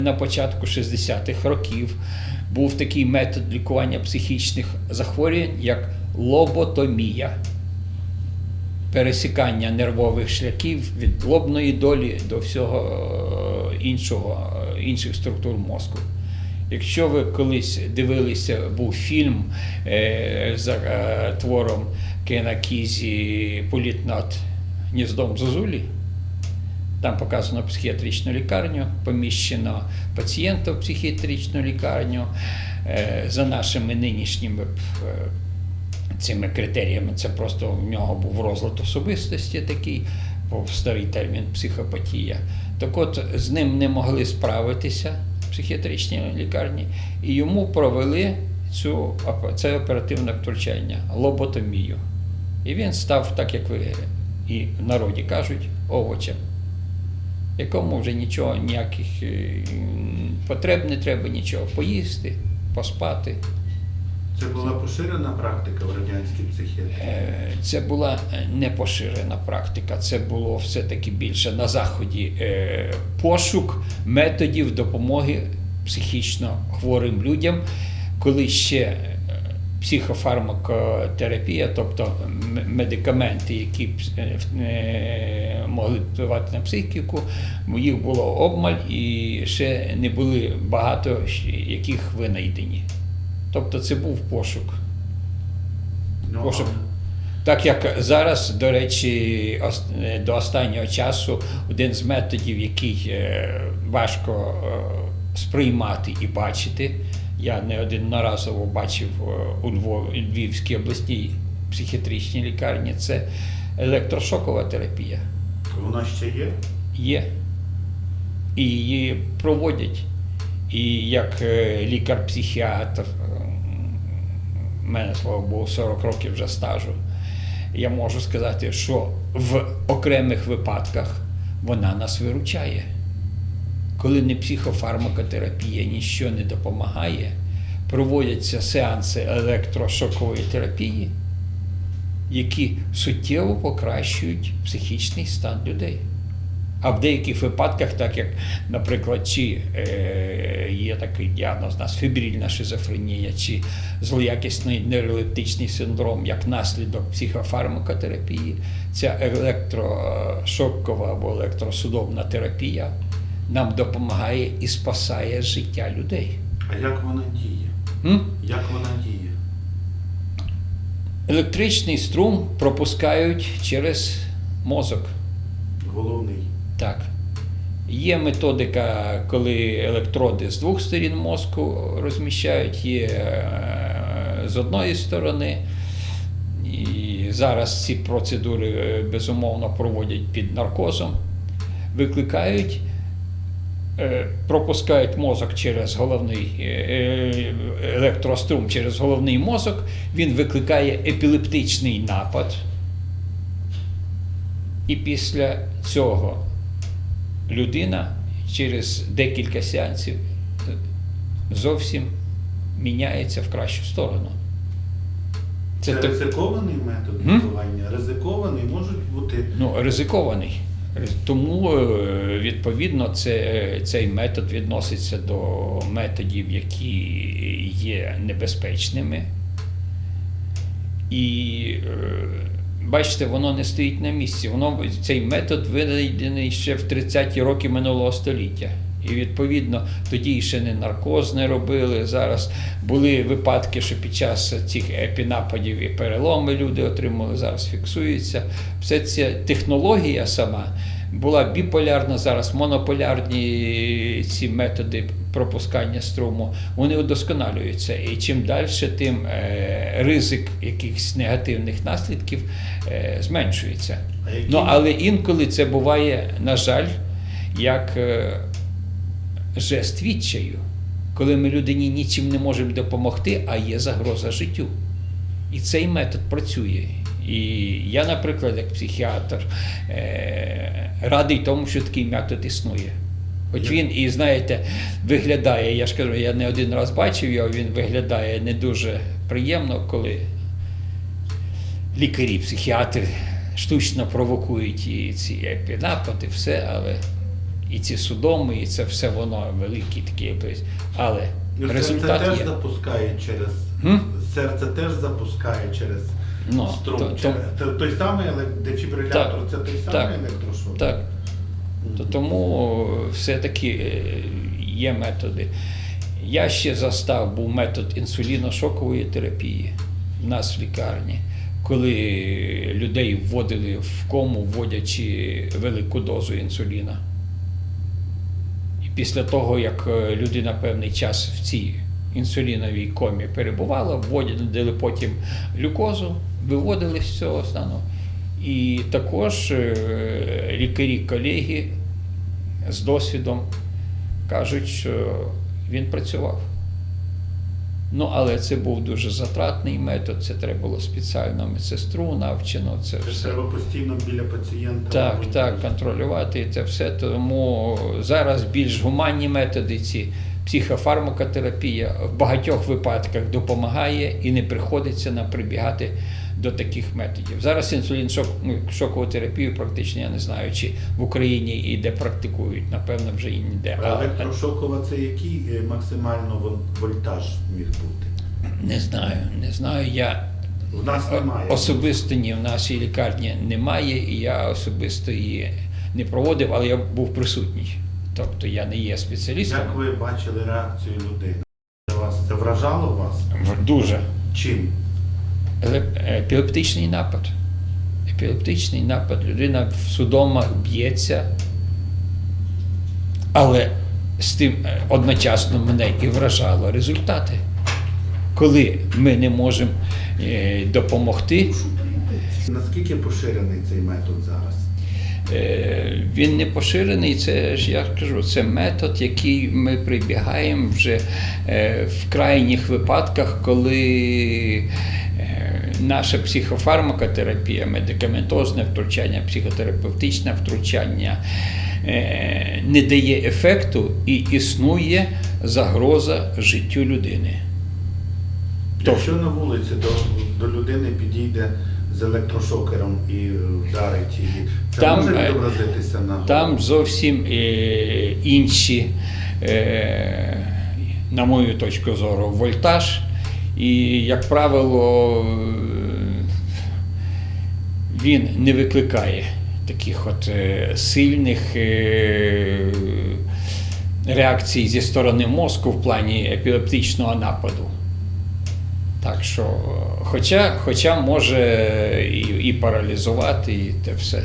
На початку 60-х років був такий метод лікування психічних захворювань, як лоботомія. Пересікання нервових шляхів від лобної долі до всього е, іншого, е, інших структур мозку. Якщо ви колись дивилися, був фільм е, за твором Кена Кізі Політ над гніздом Зозулі, там показано психіатричну лікарню, поміщено пацієнта в психіатричну лікарню. Е, За нашими нинішніми е, цими критеріями, це просто в нього був розлад особистості такий, був старий термін психопатія. Так от з ним не могли справитися в психіатричній лікарні, і йому провели цю, це оперативне втручання, лоботомію. І він став, так як ви і в народі кажуть, овочем якому вже нічого, ніяких е, потреб не треба, нічого поїсти, поспати. Це була поширена практика в радянській психіатрії. Е, Це була е, не поширена практика, це було все-таки більше на заході пошук методів допомоги психічно хворим людям, коли ще психофармакотерапія, тобто медикаменти, які е, е, могли впливати на психіку, їх було обмаль і ще не були багато яких винайдені. Тобто це був пошук. Ну, Пошук. Так як зараз, до речі, до останнього часу один з методів, який е, важко сприймати і бачити, я неодноразово бачив е, у Львівській обласній психіатричній лікарні, це електрошокова терапія. Вона ще є? Є. І її проводять. І як е, лікар-психіатр, в мене, слава Богу, 40 років вже стажу, я можу сказати, що в окремих випадках вона нас виручає. Коли не психофармакотерапія ніщо не допомагає, проводяться сеанси електрошокової терапії, які суттєво покращують психічний стан людей. А в деяких випадках, так як, наприклад, чи е, є такий діагноз у нас фібрильна шизофренія, чи злоякісний нейролептичний синдром як наслідок психофармакотерапії, ця електрошокова або електросудомна терапія нам допомагає і спасає життя людей. А як вона діє? М? Як вона діє? Електричний струм пропускають через мозок. Головний. Так. Є методика, коли електроди з двох сторін мозку розміщають, є е, з одної сторони. І зараз ці процедури е, безумовно проводять під наркозом, викликають, пропускають мозок через головний е, е, електрострум через головний мозок, він викликає епілептичний напад. І після цього людина через декілька сеансів зовсім міняється в кращу сторону. Це, Це, так- ризикований метод лікування? Ризикований можуть бути. ну, ризикований. Тому, е, відповідно, це, е, цей метод відноситься до методів, які є небезпечними. І е, бачите, воно не стоїть на місці. Воно, цей метод винайдений ще в 30-ті роки минулого століття. І відповідно тоді ще не наркоз не робили. Зараз були випадки, що під час цих епінападів і переломи люди отримали, зараз фіксується. Все ця технологія сама була біполярна, зараз монополярні ці методи пропускання струму, вони удосконалюються. І чим далі, тим е, ризик якихось негативних наслідків е, зменшується. Ну, але інколи це буває, на жаль, як е, жест відчаю, коли ми людині нічим не можемо допомогти, а є загроза життю. І цей метод працює. І я, наприклад, як психіатр, е, радий тому, що такий метод існує. Хоч він і, знаєте, виглядає, я ж кажу, я не один раз бачив його, він виглядає не дуже приємно, коли лікарі, психіатри штучно провокують і ці епінапади, все, але І ці судоми, і це все воно великі такі. Але Ну, результат теж є. запускає через М? серце теж запускає через Ну, струм. то- Через- то- той самий дефібрилятор, Так, це той так, самий електрошок. Так. То тому все-таки е, є методи. Я ще застав був метод інсуліношокової терапії в нас в лікарні, коли людей вводили в кому, вводячи велику дозу інсуліна. Після того, як е, людина певний час в цій інсуліновій комі перебувала, вводили потім глюкозу, виводили з цього стану. І також е, лікарі-колеги з досвідом кажуть, що він працював. Ну, але це був дуже затратний метод, це треба було спеціально медсестру навчено. Це Це все. треба постійно біля пацієнта. Так, так, контролювати це все. Тому зараз більш гуманні методи, ці психофармакотерапія в багатьох випадках допомагає і не приходиться нам прибігати до таких методів. Зараз інсулін ну, шокову терапію практично я не знаю, чи в Україні і де практикують, напевно, вже і ніде. А електрошокова це який е, максимально вольтаж міг бути? не знаю, не знаю. Я У нас немає. Особисто ні, в нашій лікарні немає, і я особисто її не проводив, але я був присутній. Тобто я не є спеціалістом. Як ви бачили реакцію людини? Це вас це вражало вас? Дуже. Чим? Еле- Епілептичний напад. Епілептичний напад. Людина в судомах б'ється. Але з тим е, одночасно мене і вражало результати. Коли ми не можемо е, допомогти, Наскільки поширений цей метод зараз? Е, Він не поширений, це ж я кажу, це метод, який ми прибігаємо вже е, в крайніх випадках, коли е, наша психофармакотерапія, медикаментозне втручання, психотерапевтичне втручання е, не дає ефекту і існує загроза життю людини. Тобто- Якщо на вулиці до, до людини підійде з електрошокером і вдарить її, це Там, може е, відобразитися на Там зовсім е, інші, на мою точку зору, вольтаж. І, як правило, він не викликає таких от е, сильних е, реакцій зі сторони мозку в плані епілептичного нападу. Так що, хоча, хоча може і, і паралізувати, і те все.